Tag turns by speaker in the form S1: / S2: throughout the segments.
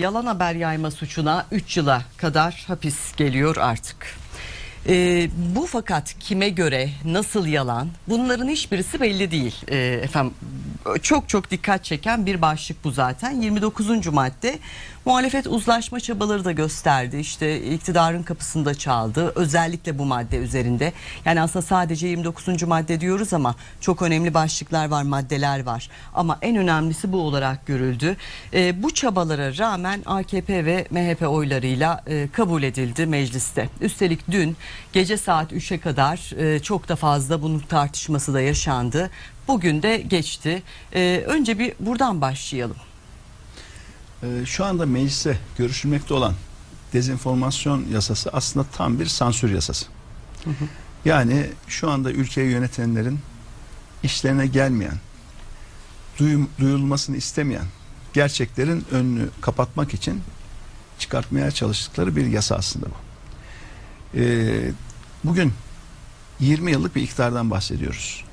S1: yalan haber yayma suçuna 3 yıla kadar hapis geliyor artık. Ee, bu fakat kime göre nasıl yalan bunların hiçbirisi belli değil Ee, efendim çok çok dikkat çeken bir başlık bu zaten. 29. madde. Muhalefet uzlaşma çabaları da gösterdi. İşte iktidarın kapısında çaldı. Özellikle bu madde üzerinde. Yani aslında sadece 29. madde diyoruz ama çok önemli başlıklar var maddeler var. Ama en önemlisi bu olarak görüldü. Ee, bu çabalara rağmen AKP ve MHP oylarıyla e, kabul edildi mecliste. Üstelik dün gece saat 3'e kadar e, çok da fazla bunun tartışması da yaşandı bugün de geçti Ee, önce bir buradan başlayalım
S2: Ee, Şu anda meclise görüşülmekte olan dezenformasyon yasası aslında tam bir sansür yasası. Yani şu anda ülkeyi yönetenlerin işlerine gelmeyen, duyum- duyulmasını istemeyen gerçeklerin önünü kapatmak için çıkartmaya çalıştıkları bir yasa aslında bu. Ee, bugün 20 yıllık bir iktidardan bahsediyoruz.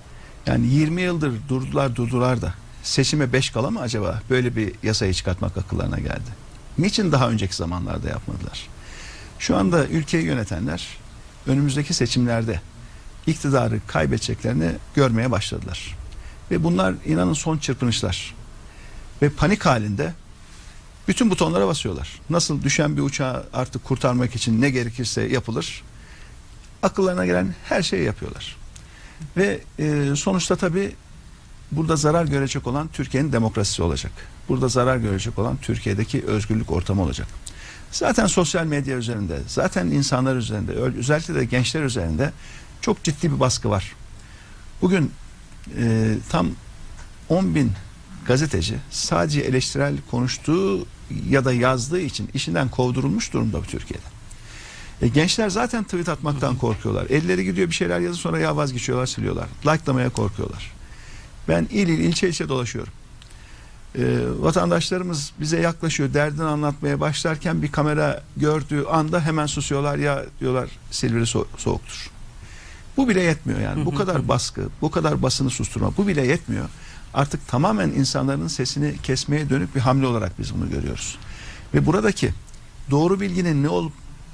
S2: Yani 20 yıldır durdular durdular da seçime 5 kala mı acaba böyle bir yasayı çıkartmak akıllarına geldi? Niçin daha önceki zamanlarda yapmadılar? Şu anda ülkeyi yönetenler önümüzdeki seçimlerde iktidarı kaybedeceklerini görmeye başladılar. Ve bunlar inanın son çırpınışlar. Ve panik halinde bütün butonlara basıyorlar. Nasıl düşen bir uçağı artık kurtarmak için ne gerekirse yapılır. Akıllarına gelen her şeyi yapıyorlar. Ve e, sonuçta tabii burada zarar görecek olan Türkiye'nin demokrasisi olacak. Burada zarar görecek olan Türkiye'deki özgürlük ortamı olacak. Zaten sosyal medya üzerinde, zaten insanlar üzerinde, özellikle de gençler üzerinde çok ciddi bir baskı var. Bugün e, tam 10 bin gazeteci sadece eleştirel konuştuğu ya da yazdığı için işinden kovdurulmuş durumda bu Türkiye'de. E, gençler zaten tweet atmaktan korkuyorlar. Elleri gidiyor bir şeyler yazıp sonra ya vazgeçiyorlar siliyorlar. Like'lamaya korkuyorlar. Ben il il ilçe ilçe dolaşıyorum. E, vatandaşlarımız bize yaklaşıyor derdini anlatmaya başlarken bir kamera gördüğü anda hemen susuyorlar ya diyorlar Silivri so- soğuktur. Bu bile yetmiyor yani. Bu kadar baskı, bu kadar basını susturma bu bile yetmiyor. Artık tamamen insanların sesini kesmeye dönük bir hamle olarak biz bunu görüyoruz. Ve buradaki doğru bilginin ne olup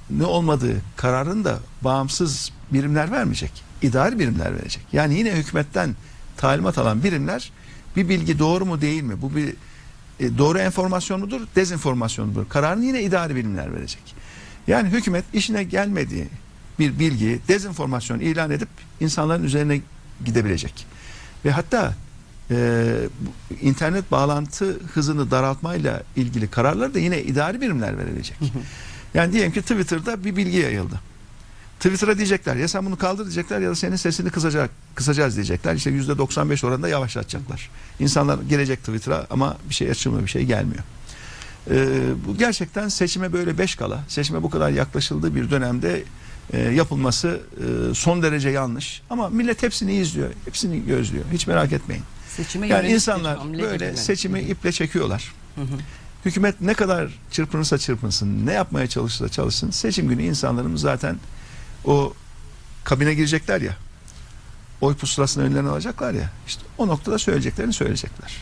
S2: ne olmadığı kararını da bağımsız birimler vermeyecek. İdari birimler verecek. Yani yine hükümetten talimat alan birimler bir bilgi doğru mu değil mi? Bu bir e, doğru enformasyon mudur, dezenformasyon mudur? Kararını yine idari birimler verecek. Yani hükümet işine gelmediği bir bilgiyi dezenformasyon ilan edip insanların üzerine gidebilecek. Ve hatta e, internet bağlantı hızını daraltmayla ilgili kararları da yine idari birimler verilecek. Yani diyelim ki Twitter'da bir bilgi yayıldı. Twitter'a diyecekler ya sen bunu kaldır diyecekler ya da senin sesini kısacak, kısacağız diyecekler. İşte yüzde 95 oranında yavaşlatacaklar. İnsanlar gelecek Twitter'a ama bir şey açılmıyor, bir şey gelmiyor. Ee, bu gerçekten seçime böyle beş kala, seçime bu kadar yaklaşıldığı bir dönemde e, yapılması e, son derece yanlış. Ama millet hepsini izliyor, hepsini gözlüyor. Hiç merak etmeyin.
S1: seçime
S2: Yani insanlar böyle seçimi iple çekiyorlar.
S1: Hı hı.
S2: Hükümet ne kadar çırpınırsa çırpınsın, ne yapmaya çalışırsa çalışsın, seçim günü insanlarımız zaten o kabine girecekler ya, oy pusulasını önlerine alacaklar ya, işte o noktada söyleyeceklerini söyleyecekler.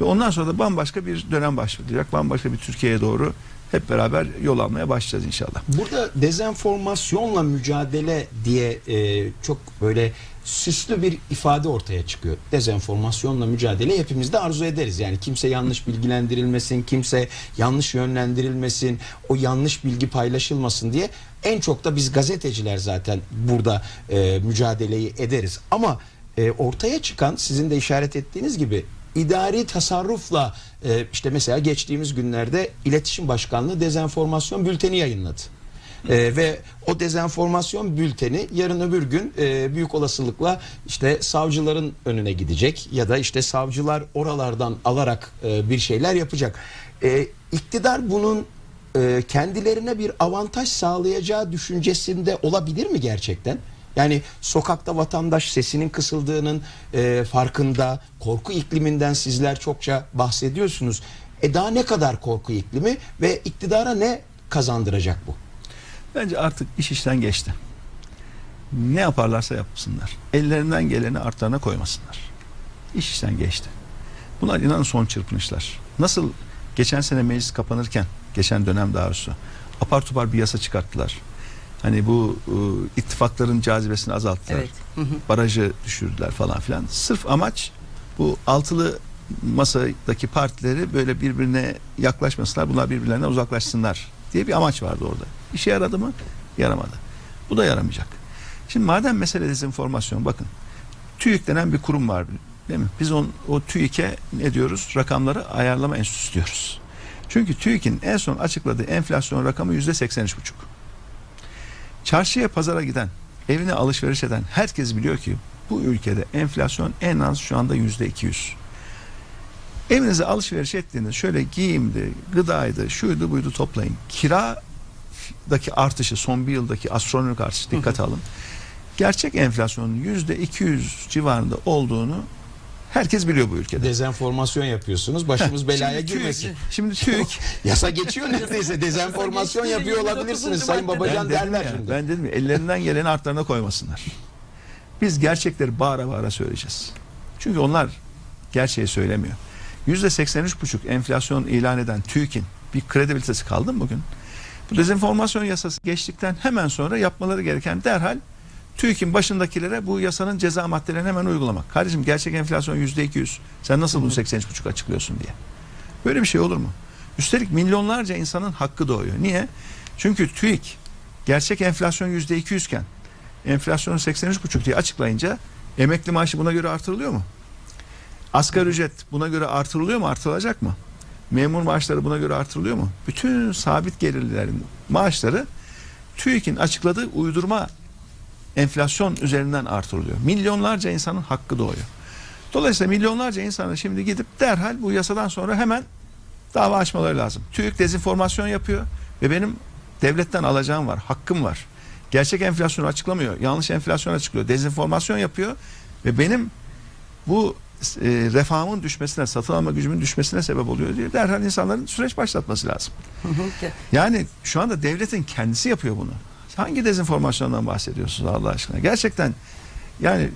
S2: Ve ondan sonra da bambaşka bir dönem başlayacak, bambaşka bir Türkiye'ye doğru hep beraber yol almaya başlayacağız inşallah.
S3: Burada dezenformasyonla mücadele diye e, çok böyle süslü bir ifade ortaya çıkıyor. Dezenformasyonla mücadele hepimiz de arzu ederiz. Yani kimse yanlış bilgilendirilmesin, kimse yanlış yönlendirilmesin, o yanlış bilgi paylaşılmasın diye en çok da biz gazeteciler zaten burada e, mücadeleyi ederiz. Ama e, ortaya çıkan sizin de işaret ettiğiniz gibi idari tasarrufla e, işte mesela geçtiğimiz günlerde İletişim Başkanlığı dezenformasyon bülteni yayınladı. E, ve o dezenformasyon bülteni yarın öbür gün e, büyük olasılıkla işte savcıların önüne gidecek ya da işte savcılar oralardan alarak e, bir şeyler yapacak. E, iktidar bunun e, kendilerine bir avantaj sağlayacağı düşüncesinde olabilir mi gerçekten? Yani sokakta vatandaş sesinin kısıldığının e, farkında, korku ikliminden sizler çokça bahsediyorsunuz. E daha ne kadar korku iklimi ve iktidara ne kazandıracak bu?
S2: Bence artık iş işten geçti. Ne yaparlarsa yapsınlar. Ellerinden geleni artlarına koymasınlar. İş işten geçti. Bunlar inanın son çırpınışlar. Nasıl geçen sene meclis kapanırken Geçen dönem daha doğrusu. Apar topar bir yasa çıkarttılar. Hani bu e, ittifakların cazibesini azalttılar.
S1: Evet. Hı hı.
S2: Barajı düşürdüler falan filan. Sırf amaç bu altılı masadaki partileri böyle birbirine yaklaşmasınlar. Bunlar birbirlerine uzaklaşsınlar diye bir amaç vardı orada. İşe yaradı mı? Yaramadı. Bu da yaramayacak. Şimdi madem mesele dezenformasyon bakın. TÜİK denen bir kurum var değil mi? Biz on, o TÜİK'e ne diyoruz? Rakamları ayarlama enstitüsü diyoruz. Çünkü TÜİK'in en son açıkladığı enflasyon rakamı yüzde seksen üç buçuk. Çarşıya pazara giden, evine alışveriş eden herkes biliyor ki bu ülkede enflasyon en az şu anda yüzde iki yüz. Evinize alışveriş ettiğiniz şöyle giyimdi, gıdaydı, şuydu buydu toplayın. Kiradaki artışı son bir yıldaki astronomik artışı dikkate alın. Gerçek enflasyonun yüzde 200 civarında olduğunu herkes biliyor bu ülkede.
S3: Dezenformasyon yapıyorsunuz. Başımız belaya
S2: Şimdi TÜİK-
S3: girmesin.
S2: Şimdi TÜİK
S3: Yasa geçiyor neredeyse. Dezenformasyon yapıyor
S1: 29.
S3: olabilirsiniz Sayın. Babacan
S2: ben
S3: derler
S2: ya,
S3: şimdi.
S2: ben dedim ya, ellerinden geleni artlarına koymasınlar. Biz gerçekleri bağıra bağıra söyleyeceğiz. Çünkü onlar gerçeği söylemiyor. Yüzde 83,5 enflasyon ilan eden TÜİK'in bir kredibilitesi kaldı mı bugün? Bu dezenformasyon yasası geçtikten hemen sonra yapmaları gereken derhal TÜİK'in başındakilere bu yasanın ceza maddelerini hemen uygulamak. Kardeşim gerçek enflasyon yüzde 200. Sen nasıl bunu 83,5 açıklıyorsun diye. Böyle bir şey olur mu? Üstelik milyonlarca insanın hakkı doğuyor. Niye? Çünkü TÜİK gerçek enflasyon yüzde 200 iken enflasyonu 83,5 diye açıklayınca emekli maaşı buna göre artırılıyor mu? Asgari ücret buna göre artırılıyor mu? Artırılacak mı? Memur maaşları buna göre artırılıyor mu? Bütün sabit gelirlilerin maaşları TÜİK'in açıkladığı uydurma enflasyon üzerinden artırılıyor. Milyonlarca insanın hakkı doğuyor. Dolayısıyla milyonlarca insanın şimdi gidip derhal bu yasadan sonra hemen dava açmaları lazım. TÜİK dezenformasyon yapıyor ve benim devletten alacağım var, hakkım var. Gerçek enflasyonu açıklamıyor, yanlış enflasyon açıklıyor, dezenformasyon yapıyor ve benim bu e, refahımın düşmesine, satın alma gücümün düşmesine sebep oluyor diye derhal insanların süreç başlatması lazım. Yani şu anda devletin kendisi yapıyor bunu. Hangi dezenformasyondan bahsediyorsunuz Allah aşkına? Gerçekten yani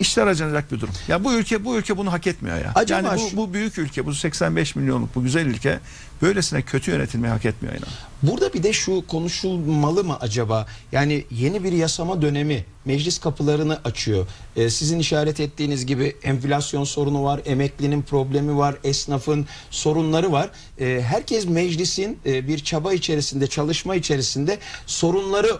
S2: işler acınacak bir durum. Ya bu ülke bu ülke bunu hak etmiyor ya.
S3: Acaba
S2: yani bu, bu büyük ülke, bu 85 milyonluk bu güzel ülke böylesine kötü yönetilmeyi hak etmiyor inan.
S3: Burada bir de şu konuşulmalı mı acaba? Yani yeni bir yasama dönemi meclis kapılarını açıyor. Ee, sizin işaret ettiğiniz gibi enflasyon sorunu var, emeklinin problemi var, esnafın sorunları var. Ee, herkes meclisin e, bir çaba içerisinde, çalışma içerisinde sorunları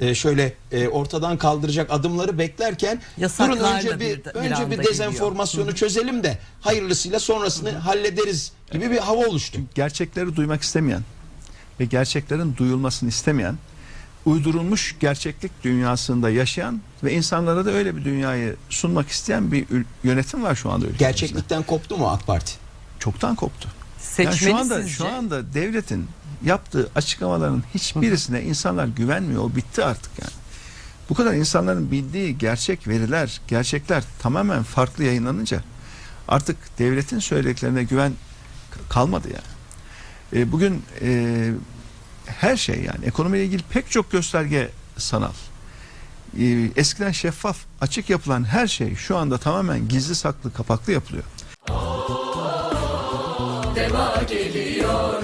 S3: e, şöyle e, ortadan kaldıracak adımları beklerken durun
S1: Yasaklarla
S3: önce bir,
S1: bir-
S3: önce bir dezenformasyonu çözelim de hayırlısıyla sonrasını hallederiz gibi bir hava oluştu.
S2: Gerçekleri duymak istemeyen ve gerçeklerin duyulmasını istemeyen uydurulmuş gerçeklik dünyasında yaşayan ve insanlara da öyle bir dünyayı sunmak isteyen bir yönetim var şu anda ülkemizde.
S3: Gerçeklikten koptu mu AK Parti?
S2: çoktan koptu. Yani
S1: Seçmeni
S2: şu anda
S1: sizce?
S2: şu anda devletin yaptığı açıklamaların hiçbirisine insanlar güvenmiyor. O bitti artık yani. Bu kadar insanların bildiği gerçek veriler, gerçekler tamamen farklı yayınlanınca artık devletin söylediklerine güven kalmadı yani. E, bugün e, her şey yani ekonomiyle ilgili pek çok gösterge sanal. E, eskiden şeffaf, açık yapılan her şey şu anda tamamen gizli saklı, kapaklı yapılıyor.
S4: Deva geliyor